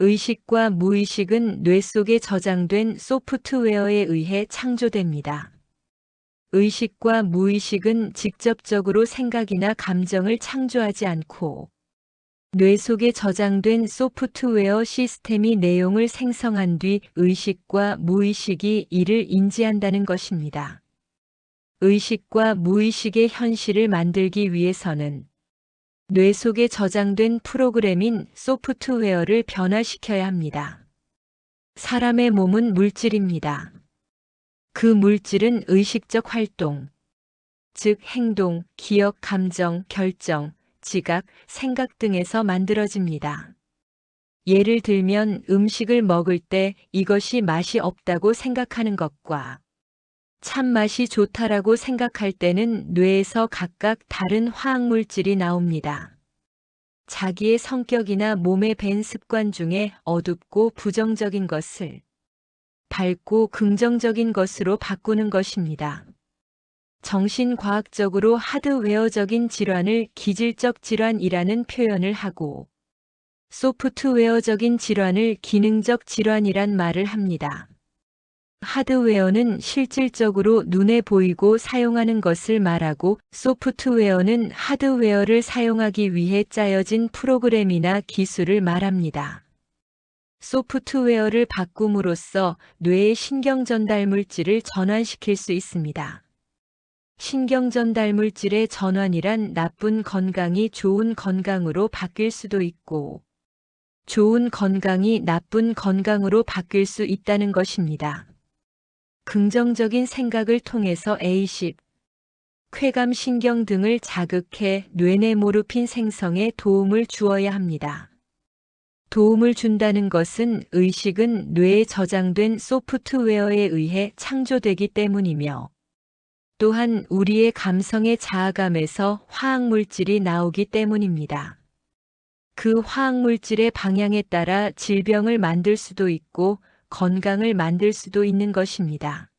의식과 무의식은 뇌 속에 저장된 소프트웨어에 의해 창조됩니다. 의식과 무의식은 직접적으로 생각이나 감정을 창조하지 않고 뇌 속에 저장된 소프트웨어 시스템이 내용을 생성한 뒤 의식과 무의식이 이를 인지한다는 것입니다. 의식과 무의식의 현실을 만들기 위해서는 뇌 속에 저장된 프로그램인 소프트웨어를 변화시켜야 합니다. 사람의 몸은 물질입니다. 그 물질은 의식적 활동, 즉 행동, 기억, 감정, 결정, 지각, 생각 등에서 만들어집니다. 예를 들면 음식을 먹을 때 이것이 맛이 없다고 생각하는 것과 참맛이 좋다라고 생각할 때는 뇌에서 각각 다른 화학물질이 나옵니다. 자기의 성격이나 몸에 밴 습관 중에 어둡고 부정적인 것을 밝고 긍정적인 것으로 바꾸는 것입니다. 정신과학적으로 하드웨어적인 질환을 기질적 질환이라는 표현을 하고 소프트웨어적인 질환을 기능적 질환이란 말을 합니다. 하드웨어는 실질적으로 눈에 보이고 사용하는 것을 말하고 소프트웨어는 하드웨어를 사용하기 위해 짜여진 프로그램이나 기술을 말합니다. 소프트웨어를 바꿈으로써 뇌의 신경 전달 물질을 전환시킬 수 있습니다. 신경 전달 물질의 전환이란 나쁜 건강이 좋은 건강으로 바뀔 수도 있고, 좋은 건강이 나쁜 건강으로 바뀔 수 있다는 것입니다. 긍정적인 생각을 통해서 A10, 쾌감 신경 등을 자극해 뇌내 모르핀 생성에 도움을 주어야 합니다. 도움을 준다는 것은 의식은 뇌에 저장된 소프트웨어에 의해 창조되기 때문이며 또한 우리의 감성의 자아감에서 화학물질이 나오기 때문입니다. 그 화학물질의 방향에 따라 질병을 만들 수도 있고 건강을 만들 수도 있는 것입니다.